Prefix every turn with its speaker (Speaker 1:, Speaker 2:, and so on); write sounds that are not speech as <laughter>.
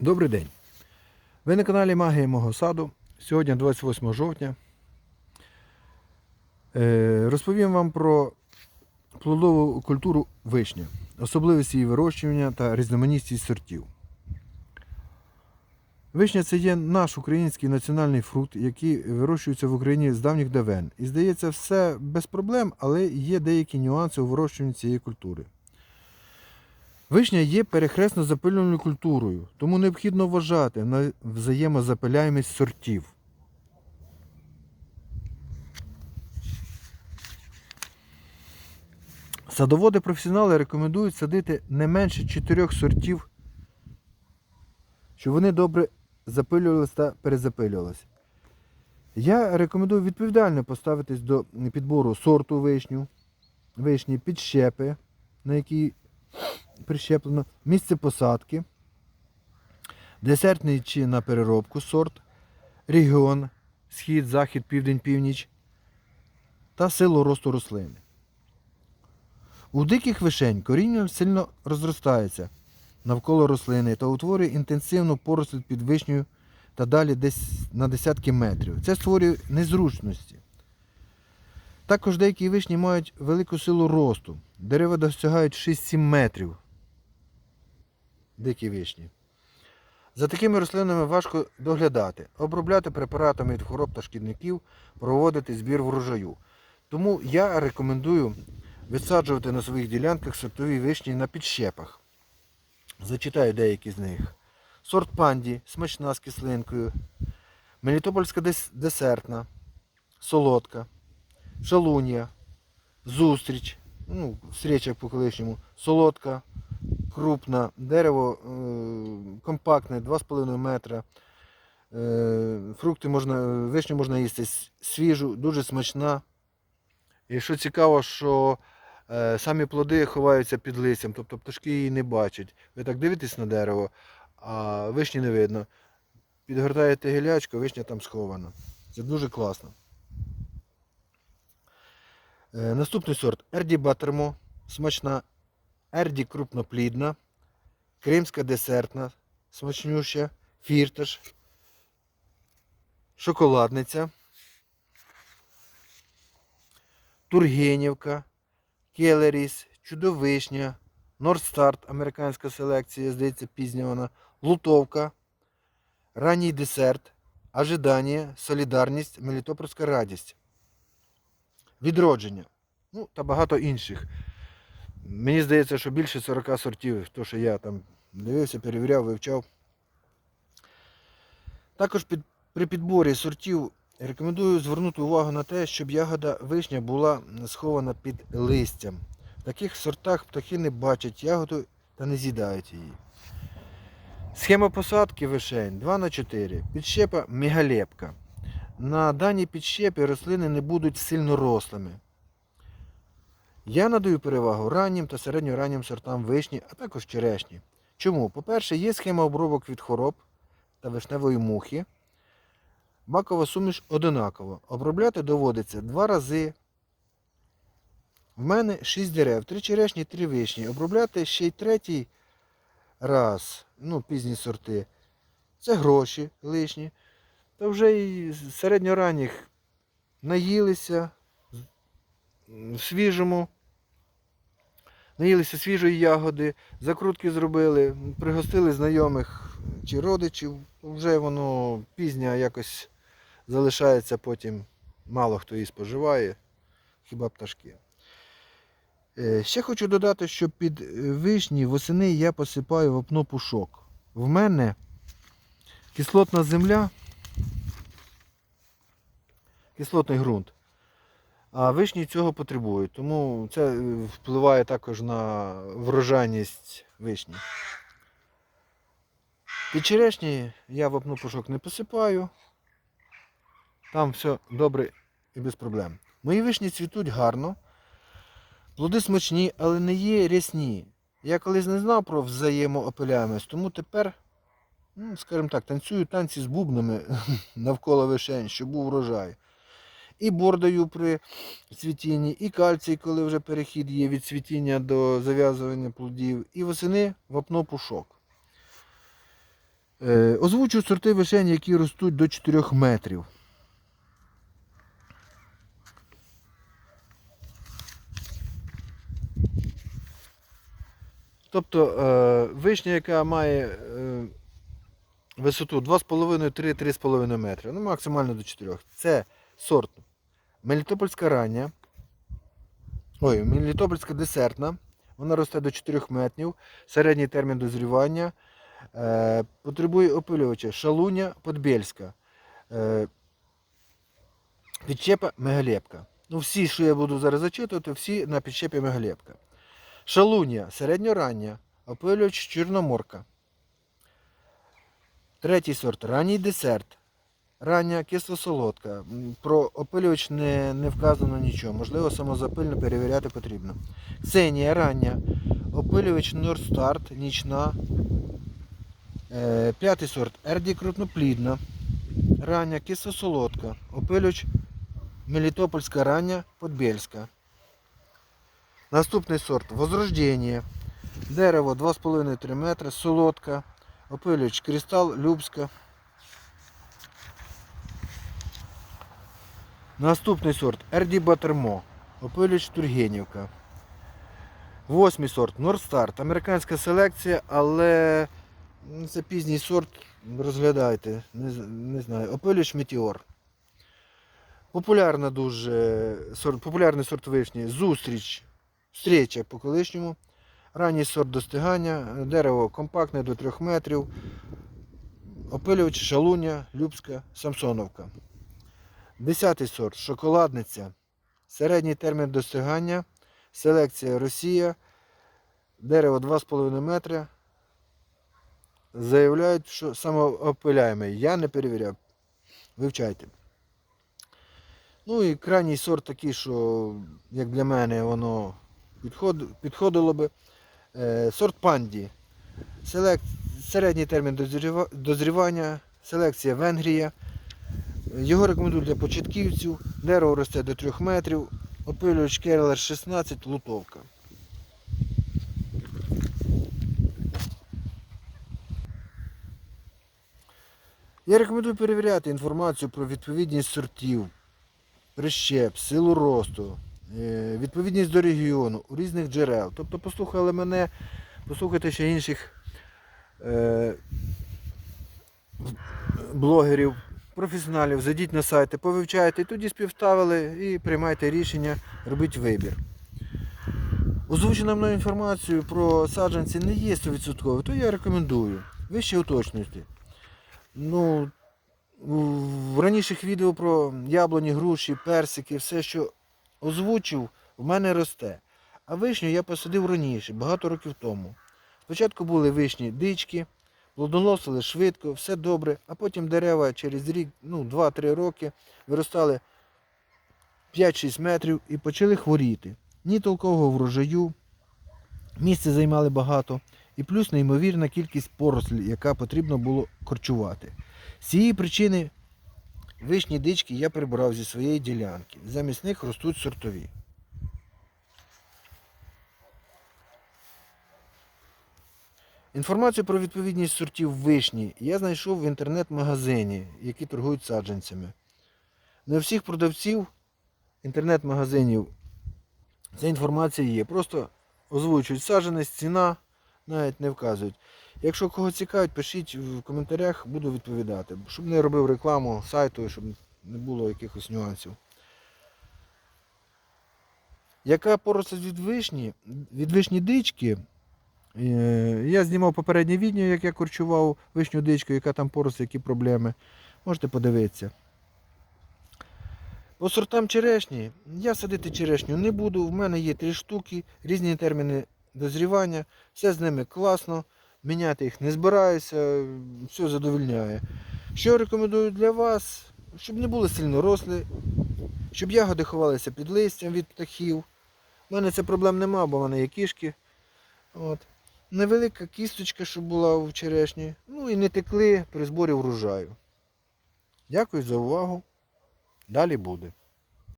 Speaker 1: Добрий день. Ви на каналі Магія мого саду. Сьогодні 28 жовтня. Е, Розповім вам про плодову культуру вишня, особливості її вирощування та різноманітність сортів. Вишня це є наш український національний фрукт, який вирощується в Україні з давніх давен. І здається, все без проблем, але є деякі нюанси у вирощуванні цієї культури. Вишня є перехресно запилювальною культурою, тому необхідно вважати на взаємозапиляємість сортів. Садоводи-професіонали рекомендують садити не менше чотирьох сортів, щоб вони добре запилювалися та перезапилювалися. Я рекомендую відповідально поставитись до підбору сорту вишню, вишні, підщепи, на якій прищеплено, місце посадки, десертний чи на переробку сорт, регіон, схід, захід, південь, північ та силу росту рослини. У диких вишень коріння сильно розростається навколо рослини та утворює інтенсивну поросль під вишнею та далі десь на десятки метрів. Це створює незручності. Також деякі вишні мають велику силу росту. Дерева досягають 6-7 метрів. Дикі вишні. За такими рослинами важко доглядати, обробляти препаратами від хвороб та шкідників, проводити збір врожаю. Тому я рекомендую висаджувати на своїх ділянках сортові вишні на підщепах. Зачитаю деякі з них. Сорт панді, смачна з кислинкою, Мелітопольська десертна, солодка, шалунія, зустріч, ну, встреча по колишньому, солодка, крупна, дерево е, компактне, 2,5 метра. Е, фрукти можна, вишню можна їсти свіжу, дуже смачна. І що цікаво, що е, самі плоди ховаються під листям, тобто пташки її не бачать. Ви так дивитесь на дерево, а вишні не видно. Підгортаєте гілячку, вишня там схована. Це дуже класно. Наступний сорт Ерді Баттермо, смачна, Ерді крупноплідна, Кримська десертна, смачнюща, фірташ, шоколадниця, Тургенівка, Келеріс, Чудовишня, Нордстарт, американська селекція, здається, пізня вона, Лутовка, Ранній десерт, Ожидання, Солідарність, Мелітопольська радість відродження. Ну, та багато інших. Мені здається, що більше 40 сортів, то, що я там дивився, перевіряв, вивчав. Також під, при підборі сортів рекомендую звернути увагу на те, щоб ягода вишня була схована під листям. В таких сортах птахи не бачать ягоду та не з'їдають її. Схема посадки вишень 2 на 4 Підщепа мегалепка. На даній підщепі рослини не будуть сильно рослими. Я надаю перевагу раннім та середньораннім сортам вишні, а також черешні. Чому? По-перше, є схема обробок від хвороб та вишневої мухи. Макова суміш одинакова. Обробляти доводиться два рази. В мене 6 дерев, 3 черешні, 3 вишні. Обробляти ще й третій раз, ну, пізні сорти. Це гроші лишні. Та вже і середньоранніх наїлися в свіжому. Наїлися свіжої ягоди, закрутки зробили, пригостили знайомих чи родичів. Вже воно пізнє якось залишається потім. Мало хто її споживає, хіба пташки. Е, Ще хочу додати, що під вишні восени я посипаю вапно пушок. В мене кислотна земля кислотний ґрунт. А вишні цього потребують, тому це е, впливає також на врожайність вишні. Під черешні я вапну пушок не посипаю. Там все добре і без проблем. Мої вишні цвітуть гарно. Плоди смачні, але не є рясні. Я колись не знав про взаємоопиляємость, тому тепер, ну, скажімо так, танцюю танці з бубнами <laughs> навколо вишень, щоб був врожай. І бор даю при цвітінні, і кальцій, коли вже перехід є від цвітіння до зав'язування плодів, і восени вапно пушок. Е, озвучу сорти вишень, які ростуть до 4 метрів. Тобто е, вишня, яка має е, висоту 2,5-3-3,5 метри, ну максимально до 4. Це сорт Мелітопольська рання. Ой, Мелітопольська десертна. Вона росте до 4 метрів. Середній термін дозрівання. Е, потребує опилювача шалуня подбєльська. Е, підчепа мегалепка. Ну, всі, що я буду зараз зачитувати, всі на підчепі мегалепка. Шалуня середньорання, опилювач чорноморка. Третій сорт ранній десерт. Рання кисло-солодка. Про опилювач не, не вказано нічого. Можливо, самозапильно перевіряти потрібно. Ксенія рання. Опилювач Норстарт, нічна. Е, п'ятий сорт Ерді крупноплідна. Рання кисло-солодка. Опилювач Мелітопольська рання Подбєльська. Наступний сорт Возрождення. Дерево 2,5-3 метри, солодка. Опилювач Кристал Любська. Наступний сорт Ерді Батермо. Опилювач Тургенівка. Восьмий сорт Норстарт. Американська селекція, але це пізній сорт. Розглядайте. Не, не знаю. Опилювач Метеор. Популярна дуже сорт, популярний сорт вишні. Зустріч. Встреча по колишньому. Ранній сорт достигання. Дерево компактне до 3 метрів. Опилювач шалуня, Любська, Самсоновка. Десятий сорт шоколадниця. Середній термін достигання. Селекція Росія. Дерево 2,5 метри. Заявляють, що самоопиляємий. Я не перевіряв. Вивчайте. Ну і крайній сорт такий, що, як для мене, воно підходило би. Е, сорт панді. Селек... Середній термін дозрівання. Селекція Венгрія. Його рекомендують для початківців. Дерево росте до 3 метрів. Опилювач Керлер 16, лутовка. Я рекомендую перевіряти інформацію про відповідність сортів, прищеп, силу росту, е, відповідність до регіону, у різних джерел. Тобто послухали мене, послухайте ще інших е, блогерів, професіоналів, зайдіть на сайти, повивчайте, і тоді співставили і приймайте рішення, робіть вибір. Озвучена мною інформацію про саджанці не є 100%, то я рекомендую. Ви ще уточнюйте. Ну, в раніших відео про яблуні, груші, персики, все, що озвучив, в мене росте. А вишню я посадив раніше, багато років тому. Спочатку були вишні дички, плодоносили швидко, все добре, а потім дерева через рік, ну, 2-3 роки виростали 5-6 метрів і почали хворіти. Ні толкового врожаю, місце займали багато, і плюс неймовірна кількість порослі, яка потрібно було корчувати. З цієї причини вишні дички я прибрав зі своєї ділянки. Замість них ростуть сортові. Інформацію про відповідність сортів вишні я знайшов в інтернет-магазині, які торгують саджанцями. Не у всіх продавців інтернет-магазинів ця інформація є. Просто озвучують саджанець, ціна, навіть не вказують. Якщо кого цікавить, пишіть в коментарях, буду відповідати. Щоб не робив рекламу сайту, щоб не було якихось нюансів. Яка поросль від вишні? Від вишні дички. Е, Я знімав попереднє відео, як я корчував вишню дичку, яка там поросль, які проблеми. Можете подивитися. По сортам черешні я садити черешню не буду. В мене є три штуки, різні терміни дозрівання. Все з ними класно. Міняти їх не збираюся, все задовольняє. Що рекомендую для вас, щоб не були сильно рослі, щоб ягоди ховалися під листям від птахів. У мене це проблем нема, бо в мене є кішки. От. Невелика кісточка, що була в черешні. Ну і не текли при зборі врожаю. Дякую за увагу. Далі буде.